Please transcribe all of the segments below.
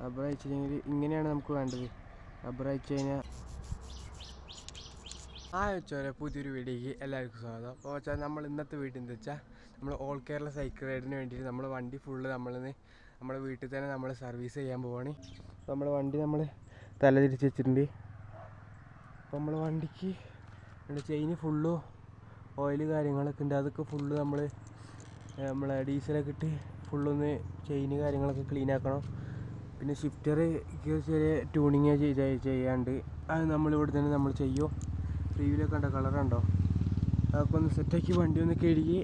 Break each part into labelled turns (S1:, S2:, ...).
S1: Rubber അയച്ചില്ലെങ്കിൽ ഇങ്ങനെയാണ് നമുക്ക് വേണ്ടത്. റബ്ബർ അയച്ചു കഴിഞ്ഞാൽ ആ വെച്ചോലെ പുതിയൊരു വീഡിയോക്ക് എല്ലാവർക്കും സ്വാഗതം. അപ്പോൾ വെച്ചാൽ നമ്മൾ ഇന്നത്തെ വീട്ടിൽ എന്താ വെച്ചാൽ നമ്മൾ ഓൾ കേരള സൈക്കിൾ റൈഡിന് വേണ്ടിയിട്ട് നമ്മൾ വണ്ടി ഫുള്ള് നമ്മളിന്ന് നമ്മുടെ വീട്ടിൽ തന്നെ നമ്മൾ സർവീസ് ചെയ്യാൻ പോവാണ്. നമ്മുടെ വണ്ടി നമ്മൾ തലതിരിച്ച് വെച്ചിട്ടുണ്ട്. അപ്പോൾ നമ്മൾ വണ്ടിക്ക് ചെയിന് ഫുള്ള് ഓയിൽ കാര്യങ്ങളൊക്കെ ഉണ്ട്. അതൊക്കെ ഫുള്ള് നമ്മൾ നമ്മളെ ഡീസലൊക്കെ ഇട്ട് ഫുള്ളൊന്ന് ചെയിന് കാര്യങ്ങളൊക്കെ ക്ലീൻ ആക്കണം. പിന്നെ ഷിഫ്റ്റർ ചെറിയ ട്യൂണിങ് ചെയ്യാണ്ട് അത് നമ്മളിവിടെ തന്നെ നമ്മൾ ചെയ്യും റിവ്യൂലൊക്കെ കണ്ട കളറുണ്ടോ അതൊക്കെ ഒന്ന് സെറ്റാക്കി വണ്ടി ഒന്ന് കഴുകി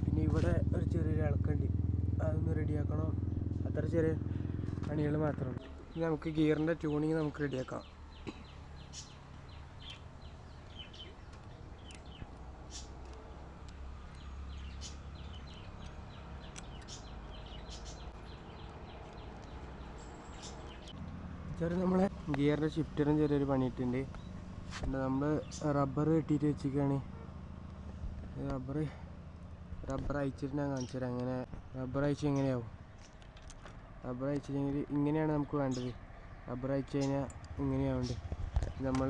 S1: പിന്നെ ഇവിടെ ഒരു ചെറിയൊരു ഇളക്കുണ്ട് അതൊന്ന് റെഡിയാക്കണം അത്ര ചെറിയ പണികൾ മാത്രം. ഇനി നമുക്ക് ഗിയറിന്റെ ട്യൂണിങ് നമുക്ക് റെഡിയാക്കാം ചെറിയ നമ്മളെ ഗിയറിന്റെ ഷിഫ്റ്ററും ചെറിയൊരു പണിയിട്ടുണ്ട്. പിന്നെ നമ്മൾ റബ്ബർ കെട്ടിയിട്ട് വെച്ചിരിക്കുകയാണ് റബ്ബർ റബ്ബർ അയച്ചിട്ട് ഞാൻ കാണിച്ചു തരാം. അങ്ങനെ റബ്ബർ അയച്ച് എങ്ങനെയാവും? റബ്ബർ അയച്ചില്ലെങ്കിൽ ഇങ്ങനെയാണ് നമുക്ക് വേണ്ടത്. റബ്ബർ അയച്ചു കഴിഞ്ഞാൽ ഇങ്ങനെയാവുണ്ട്. നമ്മൾ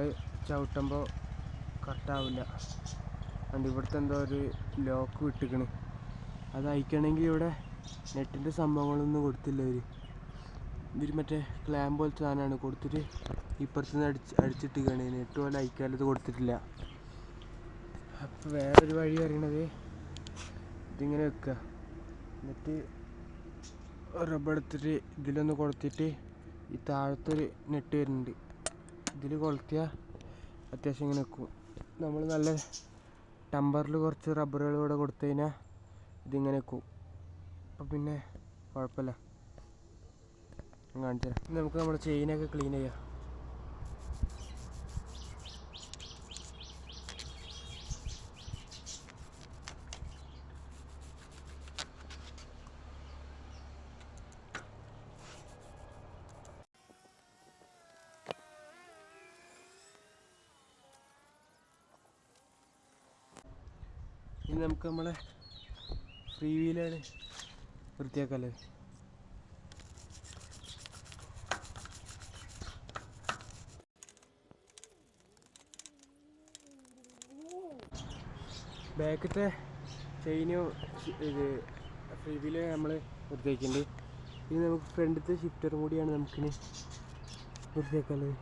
S1: ചവിട്ടുമ്പോൾ കട്ടാവില്ല അതുകൊണ്ട് ഇവിടുത്തെ എന്തോ ഒരു ലോക്ക് വിട്ടിക്കണ്. അത് അയക്കണമെങ്കിൽ ഇവിടെ നെറ്റിന്റെ സംഭവങ്ങളൊന്നും കൊടുത്തില്ല ഇവർ ഇവർ മറ്റേ ക്ലാം പോലത്തെ സാധനമാണ് കൊടുത്തിട്ട് ഇപ്പുറത്ത് നിന്ന് അടിച്ച് അടിച്ചിട്ടിരിക്കുകയാണ്. നെറ്റ് പോലെ അയക്കാലത്ത് കൊടുത്തിട്ടില്ല. അപ്പോൾ വേറൊരു വഴി അറിയണത് ഇതിങ്ങനെ വെക്കുക. എന്നിട്ട് റബ്ബർ എടുത്തിട്ട് ഇതിലൊന്ന് കൊളുത്തിട്ട് ഈ താഴത്തൊരു നെറ്റ് വരുന്നുണ്ട്. ഇതിൽ കൊളുത്തിയാൽ അത്യാവശ്യം ഇങ്ങനെ വെക്കും നമ്മൾ നല്ല ടമ്പറിൽ കുറച്ച് റബ്ബറുകൾ കൂടെ കൊടുത്തു കഴിഞ്ഞാൽ ഇതിങ്ങനെ വെക്കും അപ്പം പിന്നെ കുഴപ്പമില്ല. കാണിച്ചു തരാം നമുക്ക് നമ്മുടെ ചെയിനൊക്കെ ക്ലീൻ ചെയ്യാം. ഇനി നമുക്ക് നമ്മളെ ഫ്രീ വീലാണ് വൃത്തിയാക്കല്ലേ? ബാക്കത്തെ ചെയിനും ഇത് ഫ്രീ നമ്മൾ വൃത്തിയാക്കിയിട്ടുണ്ട് ഇനി നമുക്ക് ഫ്രണ്ടിലത്തെ ഷിഫ്റ്ററും കൂടിയാണ് നമുക്കിനി വൃത്തിയാക്കാനുള്ളത്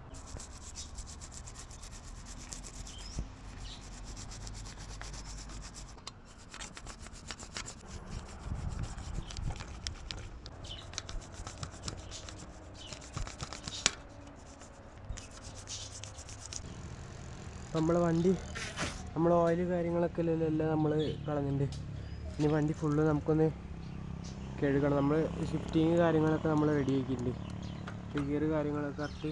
S1: നമ്മളെ വണ്ടി നമ്മൾ ഓയിൽ കാര്യങ്ങളൊക്കെ എല്ലാം നമ്മൾ കളഞ്ഞിട്ടുണ്ട് ഇനി വണ്ടി ഫുള്ള് നമുക്കൊന്ന് കഴുകണം. നമ്മൾ ഷിഫ്റ്റിങ് കാര്യങ്ങളൊക്കെ നമ്മൾ റെഡി ആക്കിയിട്ടുണ്ട്. ഗിയർ കാര്യങ്ങളൊക്കെ കറക്റ്റ്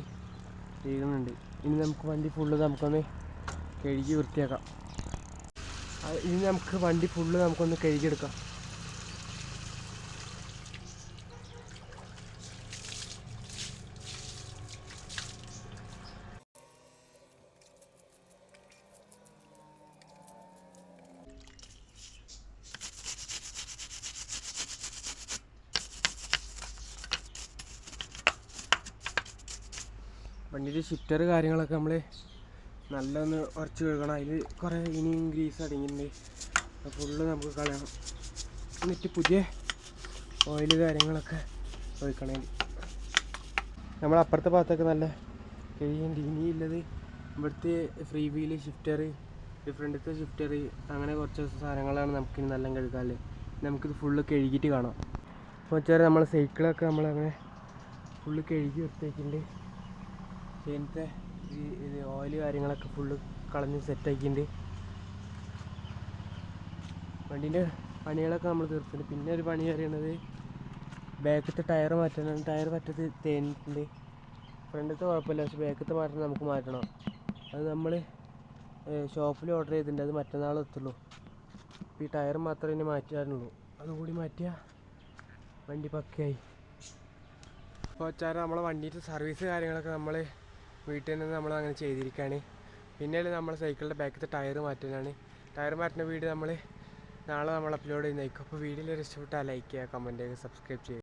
S1: ചെയ്യുന്നുണ്ട്. ഇനി നമുക്ക് വണ്ടി ഫുള്ള് നമുക്കൊന്ന് കഴുകി വൃത്തിയാക്കാം. ഇനി നമുക്ക് വണ്ടി ഫുള്ള് നമുക്കൊന്ന് കഴുകിയെടുക്കാം. വണ്ടിയുടെ ഷിഫ്റ്റർ കാര്യങ്ങളൊക്കെ നമ്മൾ നല്ലൊന്ന് ഉറച്ച് കഴുകണം. അതിൽ കുറേ ഇനിയും ഗ്രീസ് അടങ്ങിയിട്ടുണ്ട്. ഫുള്ള് നമുക്ക് കളയണം എന്നിട്ട് പുതിയ ഓയിൽ കാര്യങ്ങളൊക്കെ ഒഴിക്കണം നമ്മൾ അപ്പുറത്തെ ഭാഗത്തൊക്കെ നല്ല കഴിയുന്നുണ്ട് ഇനിയുള്ളത് ഇവിടുത്തെ ഫ്രീ വീൽ ഷിഫ്റ്റർ ഫ്രണ്ടത്തെ ഷിഫ്റ്റർ അങ്ങനെ കുറച്ച് സാധനങ്ങളാണ് നമുക്കിനി നല്ല കഴുകാൽ. നമുക്കിത് ഫുള്ള് കഴുകിയിട്ട് കാണാം. അപ്പോൾ വെച്ചാൽ നമ്മളെ സൈക്കിളൊക്കെ നമ്മളങ്ങനെ ഫുള്ള് കഴുകി വൃത്തിയാക്കിയിട്ടുണ്ട്. ചെയിനത്തെ ഈ ഇത് ഓയിൽ കാര്യങ്ങളൊക്കെ ഫുള്ള് കളഞ്ഞ് സെറ്റാക്കിയിട്ടുണ്ട് വണ്ടീന്റെ പണികളൊക്കെ നമ്മൾ തീർത്തിട്ടുണ്ട്. പിന്നെ ഒരു പണി അറിയണത് ബാക്കത്തെ ടയർ മാറ്റണം. ടയർ പറ്റത്ത് തേഞ്ഞിട്ടുണ്ട് ഫ്രണ്ടത്തെ കുഴപ്പമില്ല. പക്ഷെ ബാക്കത്തെ മാറ്റണം നമുക്ക് മാറ്റണം. അത് നമ്മൾ ഷോപ്പിൽ ഓർഡർ ചെയ്തിട്ടുണ്ട്. അത് മറ്റന്നാൾ എത്തുള്ളൂ. ഈ ടയർ മാത്രമേ ഇനി മാറ്റാനുള്ളൂ. അതുകൂടി മാറ്റിയാൽ വണ്ടി പക്കയായി. അപ്പോൾ വെച്ചാൽ നമ്മളെ വണ്ടിയുടെ സർവീസ് കാര്യങ്ങളൊക്കെ നമ്മൾ വീട്ടിൽ നിന്ന് നമ്മൾ അങ്ങനെ ചെയ്തിരിക്കുകയാണ്. പിന്നെ നമ്മൾ സൈക്കിളിന്റെ ബാക്കത്തെ ടയർ മാറ്റാനാണ് ടയർ മാറ്റുന്ന വീഡിയോ നമ്മൾ നാളെ നമ്മൾ അപ്ലോഡ് ചെയ്യുന്നതായിരിക്കും. അപ്പോൾ വീഡിയോയിൽ ഇഷ്ടപ്പെട്ടാൽ ലൈക്ക് ചെയ്യുക കമന്റ് ചെയ്യുക സബ്സ്ക്രൈബ് ചെയ്യുക.